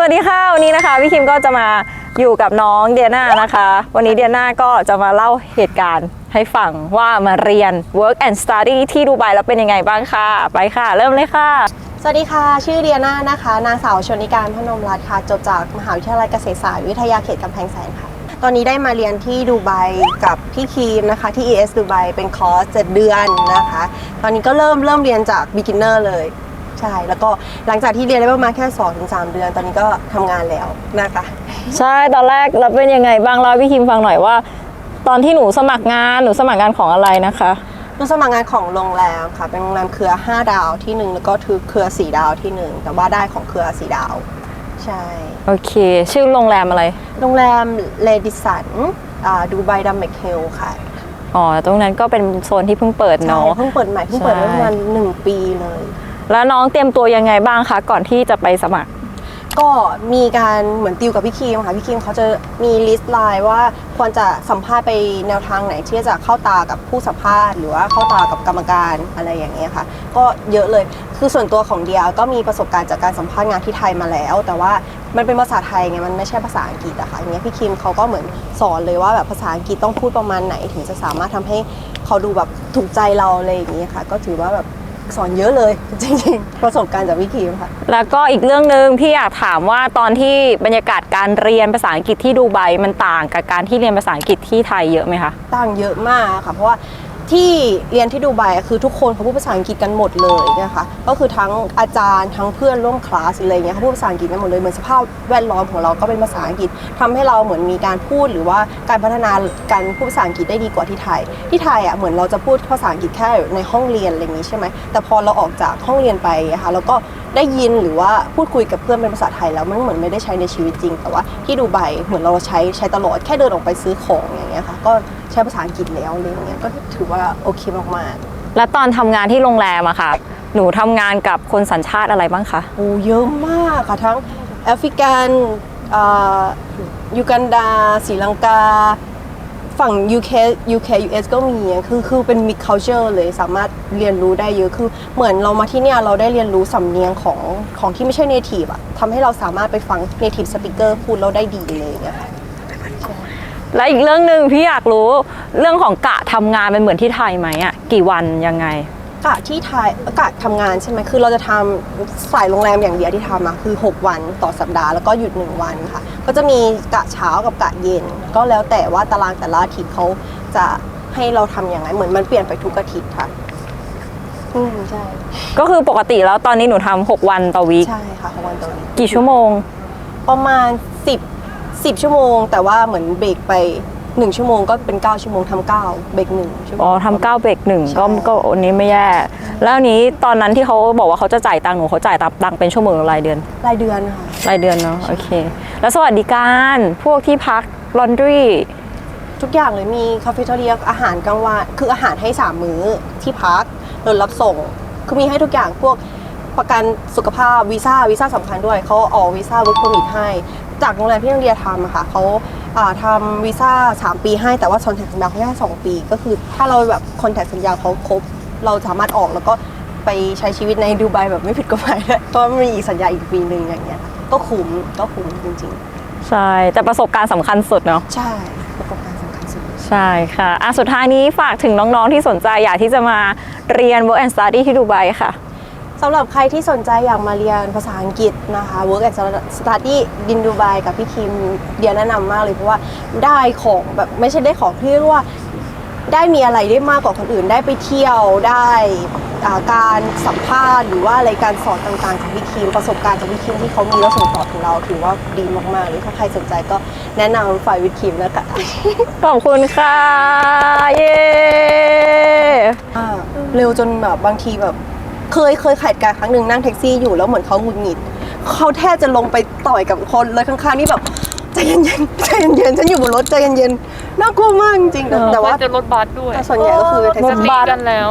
สวัสดีค่ะ วันนี้นะคะพี่คิมก็จะมาอยู่กับน้องเดียนานะคะ วันนี้เดียนาก็จะมาเล่าเหตุการณ์ให้ฟังว่ามาเรียน work and study ที่ดูไบแล้วเป็นยังไงบ้างค่ะ ไปค่ะ เริ่มเลยค่ะ สวัสดีค่ะ ชื่อเดียนานะคะ นางสาวชนิการพนมรัตน์ค่ะ จบจากมหาวิทยาลัยเกษตรศาสตร์วิทยาเขตกำแพงแสนค่ะ ตอนนี้ได้มาเรียนที่ดูไบกับพี่คีมนะคะ ที่ ES ดูไบเป็นคอร์ส7เดือนนะคะ ตอนนี้ก็เริ่มเริ่มเรียนจาก beginner เลย ใช่ แล้วก็หลังจากที่เรียนได้ประมาณแค่2-3เดือน ตอนนี้ก็ทำงานแล้วนะคะใช่ตอนแรกเราเป็นยังไงบ้างเล่าให้พี่คิมฟังหน่อยว่า ตอนที่หนูสมัครงานหนูสมัครงานของอะไรนะคะ หนูสมัครงานของโรงแรมค่ะ เป็นโรงแรมเครือ 5 ดาวที่หนึ่งแล้วก็เครือ 4 ดาวที่หนึ่งแต่ว่าได้ของเครือ 4 ดาว ใช่ โอเค ชื่อโรงแรมอะไร โรงแรมเลดิสันดูไบดัมเบกเฮลค่ะอ๋อตรงนั้นก็เป็นโซนที่เพิ่งเปิดใช่เนาะ เพิ่งเปิดใหม่เพิ่งเปิดได้ใช่ประมาณหนึ่งปีเลย แล้วน้องเตรียมตัวยังไงบ้างคะก่อนที่จะไปสมัคร ก็มีการเหมือนติวกับพี่คิมค่ะพี่คิมเขาจะมีลิสต์ไลน์ว่าควรจะสัมภาษณ์ไปแนวทางไหนที่จะเข้าตากับผู้สัมภาษณ์หรือว่าเข้าตากับกรรมการอะไรอย่างเงี้ยค่ะ ก็เยอะเลยคือส่วนตัวของเดียก็มีประสบการณ์จากการสัมภาษณ์งานที่ไทยมาแล้ว แต่ว่ามันเป็นภาษาไทยไงมันไม่ใช่ภาษาอังกฤษอะค่ะอย่างเงี้ยพี่คิมเขาก็เหมือนสอนเลยว่าแบบภาษาอังกฤษต้องพูดประมาณไหน ถึงจะสามารถทำให้เขาดูแบบถูกใจเราอะไรอย่างเงี้ยค่ะ ก็ถือว่าแบบ สอนเยอะเลยจริงๆ ประสบการณ์จากพี่คิมค่ะ แล้วก็อีกเรื่องหนึ่งพี่อยากถามว่าตอนที่บรรยากาศการเรียนภาษาอังกฤษที่ดูไบมันต่างกับการที่เรียนภาษาอังกฤษที่ไทยเยอะไหมคะ ต่างเยอะมากค่ะ เพราะว่า ที่เรียนที่ดูไบคือทุกคนเขาพูดภาษาอังกฤษกันหมดเลยนะคะก็คือทั้งอาจารย์ทั้งเพื่อนร่วมคลาสอะไรเงี้ยเขาพูดภาษาอังกฤษกันหมดเลยเหมือนสภาพแวดล้อมของเราก็เป็นภาษาอังกฤษทำให้เราเหมือนมีการพูดหรือว่าการพัฒนาการพูดภาษาอังกฤษได้ดีกว่าที่ไทย ที่ไทยอะเหมือนเราจะพูดภาษาอังกฤษแค่ในห้องเรียนอะไรอย่างนี้ใช่ไหมแต่พอเราออกจากห้องเรียนไปอะค่ะแล้วก็ ได้ยินหรือว่าพูดคุยกับเพื่อนเป็นภาษาไทยแล้วมันเหมือนไม่ได้ใช้ในชีวิตจริง แต่ว่าที่ดูไบเหมือนเราใช้ใช้ตลอดแค่เดินออกไปซื้อของอย่างเงี้ยค่ะก็ใช้ภาษาอังกฤษแล้วอะไรอย่างเงี้ยก็ถือว่าโอเคมากๆ และตอนทำงานที่โรงแรมอะค่ะ หนูทำงานกับคนสัญชาติอะไรบ้างคะ โอ้เยอะมากค่ะทั้งแอฟริกันอ่ายูกันดาศรีลังกา ฝั่ง UK UK US ก็มีคือคือเป็น mix culture เลยสามารถเรียนรู้ได้เยอะคือเหมือนเรามาที่เนี่ยเราได้เรียนรู้สำเนียงของของที่ไม่ใช่ native อะทำให้เราสามารถไปฟัง native speaker พูดเราได้ดีเลยอย่างเงี้ยค่ะ และอีกเรื่องหนึ่งพี่อยากรู้เรื่องของกะทำงานเป็นเหมือนที่ไทยไหมอะกี่วันยังไง กะที่ไทยกะทำงานใช่ไหมคือเราจะทำสายโรงแรมอย่างเดียวที่ทำอะคือ 6 วันต่อสัปดาห์แล้วก็หยุด 1 วันค่ะ ก็จะมีกะเช้ากับกะเย็น ก็แล้วแต่ว่าตารางแต่ละอาทิตย์เขาจะให้เราทำอย่างไรเหมือนมันเปลี่ยนไปทุกอาทิตย์ค่ะอืมใช่ก็คือปกติแล้วตอนนี้หนูทำ6วันต่อวีคใช่ค่ะของวันต่อวีคกี่ชั่วโมง ประมาณ 10 10 ชั่วโมง แต่ว่าเหมือนเบรกไป 1ชั่วโมงก็เป็น 9 ชั่วโมงทำ9เบรก1ชั่วโมง อ๋อทำเก้าเบรกหนึ่งใช่ ก็ก็อันนี้ไม่แย่ แล้วอันนี้ตอนนั้นที่เขาบอกว่าเขาจะจ่ายตังค์หนูเขาจ่ายตังค์เป็นชั่วโมงหรือรายเดือน รายเดือนค่ะ รายเดือนเนาะโอเค แล้วสวัสดิการพวกที่พักลอนดรีทุกอย่างเลยมีคาเฟ่เทอเรียอาหารกลางวันคืออาหารให้3มื้อที่พักรถรับส่ง คือมีให้ทุกอย่างพวกประกันสุขภาพวีซ่าวีซ่าสำคัญด้วยเขาออกวีซ่า work permit ให้ จากโรงแรมที่นักเรียนทำอะค่ะเขาอ่าทำวีซ่า3 ปีให้ แต่ว่าคอนแทคสัญญาเขาแค่2ปี ก็คือถ้าเราแบบคอนแทคสัญญาเขาครบ เราสามารถออกแล้วก็ไปใช้ชีวิตในดูไบแบบไม่ผิดกฎหมายได้เพราะว่ามันมีอีกสัญญาอีกปีหนึ่งอย่างเงี้ยค่ะก็คุ้มก็คุ้มจริงใช่ แต่ประสบการณ์สำคัญสุดเนาะ ๆ ใช่ประสบการณ์สำคัญสุด ใช่ค่ะ อะ สุดท้ายนี้ฝากถึงน้องๆที่สนใจอยากที่จะมาเรียน work and study ที่ดูไบค่ะ สำหรับใครที่สนใจอยากมาเรียนภาษาอังกฤษนะคะ Work and Study ดินดูไบกับพี่คิมเดียแนะนำมากเลยเพราะว่าได้ของแบบไม่ใช่ได้ของที่เรียกว่าได้มีอะไรได้มากกว่าคนอื่น ได้ไปเที่ยวได้อ่าการสัมภาษณ์หรือว่าอะไรการสอนต่างๆจากพี่คิมประสบการณ์จากพี่คิมที่เขามีแล้วส่งต่อถึงเราถือว่าดีมากๆเลยถ้าใครสนใจก็แนะนำฝ่ายวิทคิมนะคะขอบคุณค่ะเย้อ่าเร็วจนแบบบางทีแบบ เคยเคยขัดการครั้งหนึ่งนั่งแท็กซี่อยู่แล้วเหมือนเขาหงุดหงิดเขาแทบจะลงไปต่อยกับคนเลยข้างๆนี่แบบใจเย็นๆใจเย็นๆฉันอยู่บนรถใจเย็นๆน่ากลัวมากจริงๆแต่แต่ว่าจะรถบัสด้วยแต่ส่วนใหญ่ก็คือแท็กรซี่ถบัสกันแล้ว